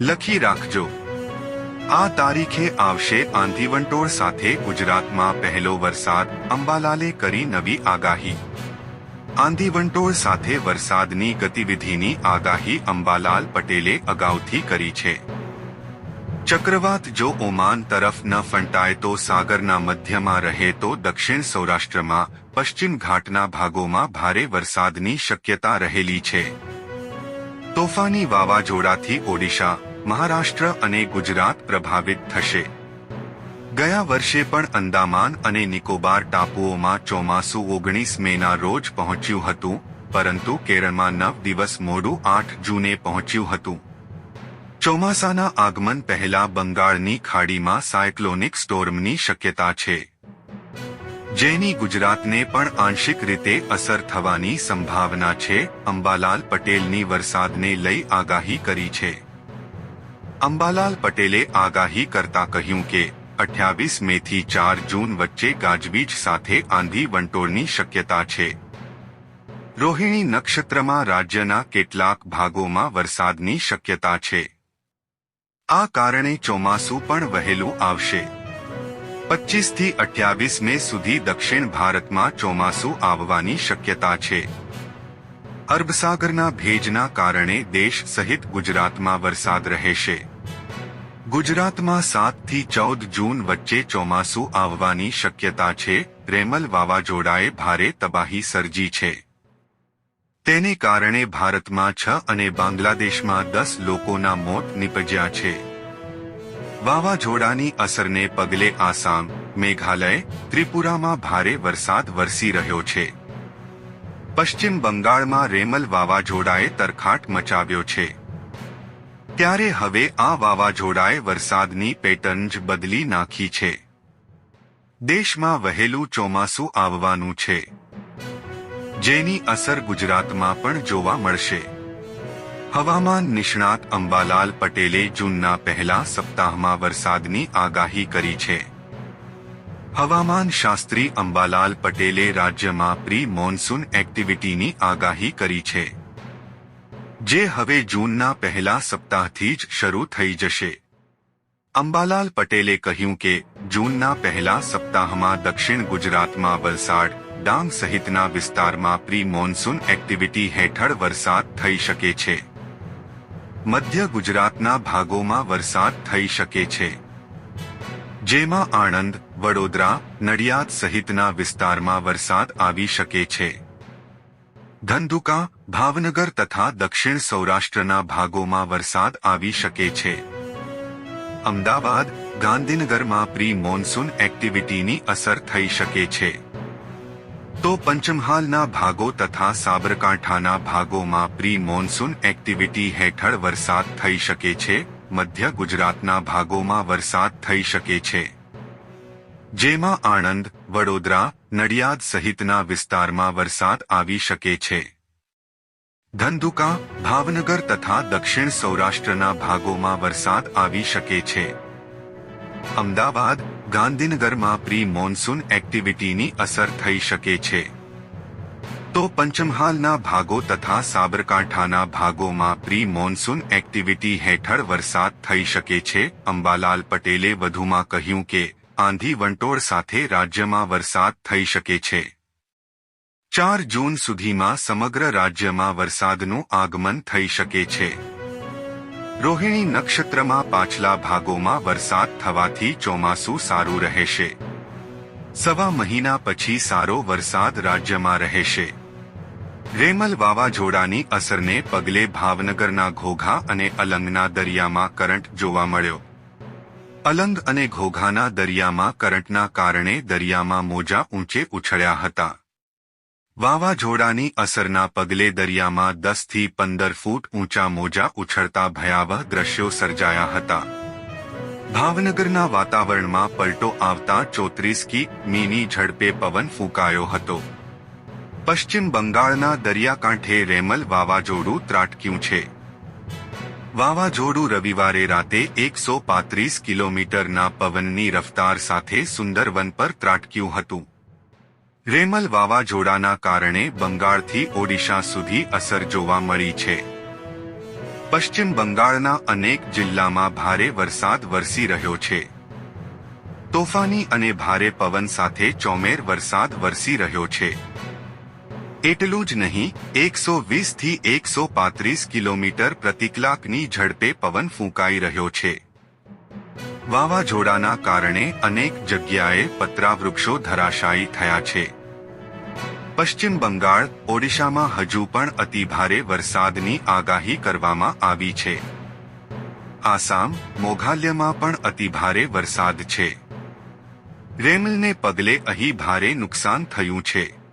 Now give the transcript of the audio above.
લખી રાખજો. આ તારીખે આવશે આંધીવંટોળ સાથે ગુજરાતમાં પહેલો વરસાદ અંબાલાલે કરી નવી આગાહી. આંધીવંટોળ સાથે વરસાદની ગતિવિધિની આગાહી અંબાલાલ પટેલે અગાઉથી કરી છે. ચક્રવાત જો ઓમાન તરફ ન ફંટાય તો સાગરના મધ્યમાં રહે તો દક્ષિણ સૌરાષ્ટ્રમાં, પશ્ચિમ ઘાટના ભાગોમાં ભારે વરસાદની શક્યતા રહેલી છે. તોફાની વાવાઝોડાથી ઓડિશા મહારાષ્ટ્ર અને ગુજરાત પ્રભાવિત થશે. ગયા વર્ષે પણ અંદામાન અને નિકોબાર ટાપુઓમાં ચોમાસું ઓગણીસ મેના રોજ પહોંચ્યું હતું, પરંતુ કેરળમાં નવ દિવસ મોડું આઠ જૂને પહોંચ્યું હતું. ચોમાસાના આગમન પહેલા બંગાળની ખાડીમાં સાયક્લોનિક સ્ટોર્મની શક્યતા છે. જેની ગુજરાતને પણ આંશિક રીતે અસર થવાની સંભાવના છે, અંબાલાલ પટેલની વરસાદને લઈ આગાહી કરી છે. અંબાલાલ પટેલે આગાહી કરતા કહ્યું કે, અઠ્યાવીસ મે થી ચાર જૂન વચ્ચે ગાજવીજ સાથે આંધી વંટોળની શક્યતા છે. રોહિણી નક્ષત્રમાં રાજ્યના કેટલાક ભાગોમાં વરસાદની શક્યતા છે. આ કારણે ચોમાસું પણ વહેલું આવશે. પચીસથી અઠ્યાવીસ મે સુધી દક્ષિણ ભારતમાં ચોમાસું આવવાની શક્યતા છે. અરબસાગરના ભેજના કારણે દેશ સહિત ગુજરાતમાં વરસાદ રહેશે. ગુજરાતમાં સાતથી ચૌદ જૂન વચ્ચે ચોમાસું આવવાની શક્યતા છે. રેમલ વાવાઝોડાએ ભારે તબાહી સર્જી છે. તેને કારણે ભારતમાં છ અને બાંગ્લાદેશમાં દસ લોકોના મોત નિપજ્યા છે. વાવાઝોડાની અસરને પગલે આસામ, મેઘાલય, ત્રિપુરામાં ભારે વરસાદ વરસી રહ્યો છે. પશ્ચિમ બંગાળમાં રેમલ વાવાઝોડાએ તરખાટ મચાવ્યો છે. ત્યારે હવે આ વાવાઝોડાએ વરસાદની પેટર્ન જ બદલી નાખી છે. દેશમાં વહેલું ચોમાસું આવવાનું છે. જેની અસર ગુજરાતમાં પણ જોવા મળશે. હવામાન નિષ્ણાત અંબાલાલ પટેલે જૂનના પહેલા સપ્તાહમાં વરસાદની આગાહી કરી છે. હવામાન શાસ્ત્રી અંબાલાલ પટેલે રાજ્યમાં પ્રી મોન્સૂન એક્ટિવિટીની આગાહી કરી છે. જે હવે જૂનના પહેલા સપ્તાહથી જ શરૂ થઈ જશે. અંબાલાલ પટેલે કહ્યું કે, જૂનના પહેલા સપ્તાહમાં દક્ષિણ ગુજરાતમાં વલસાડ, ડાંગ સહિતના વિસ્તારમાં પ્રી મોન્સૂન એક્ટિવિટી હેઠળ વરસાદ થઈ શકે છે. મધ્ય ગુજરાતના ભાગોમાં વરસાદ થઈ શકે છે. જેમાં આણંદ, વડોદરા, નડિયાદ સહિતના વિસ્તારમાં વરસાદ આવી શકે છે. ધંધુકા, ભાવનગર તથા દક્ષિણ સૌરાષ્ટ્રના ભાગોમાં વરસાદ આવી શકે છે. અમદાવાદ, ગાંધીનગરમાં પ્રી મોન્સૂન એક્ટિવિટીની અસર થઈ શકે છે. તો પંચમહાલના ભાગો તથા સાબરકાંઠાના ભાગોમાં પ્રી મોન્સૂન એક્ટિવિટી હેઠળ વરસાદ થઈ શકે છે. મધ્ય ગુજરાતના ભાગોમાં વરસાદ થઈ શકે છે. જેમાં આણંદ, વડોદરા, નડિયાદ સહિતના વિસ્તારમાં વરસાદ આવી શકે છે. ધંધુકા, ભાવનગર તથા દક્ષિણ સૌરાષ્ટ્રના ભાગોમાં વરસાદ આવી શકે છે. અમદાવાદ, ગાંધીનગરમાં પ્રી મોન્સૂન એક્ટિવિટીની અસર થઈ શકે છે. તો પંચમહાલના ભાગો તથા સાબરકાંઠાના ભાગોમાં પ્રી મોન્સૂન એક્ટિવિટી હેઠળ વરસાદ થઈ શકે છે. અંબાલાલ પટેલે વધુમાં કહ્યું કે, આંધી વંટોળ સાથે રાજ્યમાં વરસાદ થઈ શકે છે. ચાર જૂન સુધીમાં સમગ્ર રાજ્યમાં વરસાદનું આગમન થઈ શકે છે. રોહિણી નક્ષત્રમાં પાછલા ભાગોમાં વરસાદ થવાથી ચોમાસું સારું રહેશે. સવા મહિના પછી સારો વરસાદ રાજ્યમાં રહેશે. રેમલ વાવાઝોડાની અસરને પગલે ભાવનગરના ઘોઘા અને અલંગના દરિયામાં કરંટ જોવા મળ્યો. અલંગ અને ઘોઘાના દરિયામાં કરંટના કારણે દરિયામાં મોજા ઊંચે ઉછળ્યા હતા. વાવાઝોડાની અસરના પગલે દરિયામાં દસથી પંદર ફૂટ ઊંચા મોજા ઉછળતા ભયાવહ દ્રશ્યો સર્જાયા હતા. ભાવનગરના વાતાવરણમાં પલટો આવતા ચોત્રીસ કી મીની ઝડપે પવન ફૂંકાયો હતો. પશ્ચિમ બંગાળના દરિયાકાંઠે રેમલ વાવાઝોડું ત્રાટક્યું છે. વાવાઝોડું રવિવારે રાતે એકસો પાંત્રીસ કિલોમીટરના પવનની રફતાર સાથે સુંદરવન પર ત્રાટક્યું હતું. રેમલ વાવાઝોડાના કારણે બંગાળથી ઓડિશા સુધી અસર જોવા મળી છે. પશ્ચિમ બંગાળના અનેક જિલ્લામાં ભારે વરસાદ વરસી રહ્યો છે. તોફાની અને ભારે પવન સાથે ચોમેર વરસાદ વરસી રહ્યો છે. એટલું જ નહીં, એકસો વીસથી એકસો પાંત્રીસ કિલોમીટર પ્રતિ કલાકની ઝડપે પવન ફૂંકાઈ રહ્યો છે. વાવાઝોડાના કારણે અનેક જગ્યાએ પતરાવૃક્ષો ધરાશાયી થયા છે. પશ્ચિમ બંગાળ, ઓડિશામાં હજુ પણ અતિભારે વરસાદની આગાહી કરવામાં આવી છે. આસામ મોઘાલયમાં પણ અતિભારે વરસાદ છે. રેમલને પગલે અહીં ભારે નુકસાન થયું છે.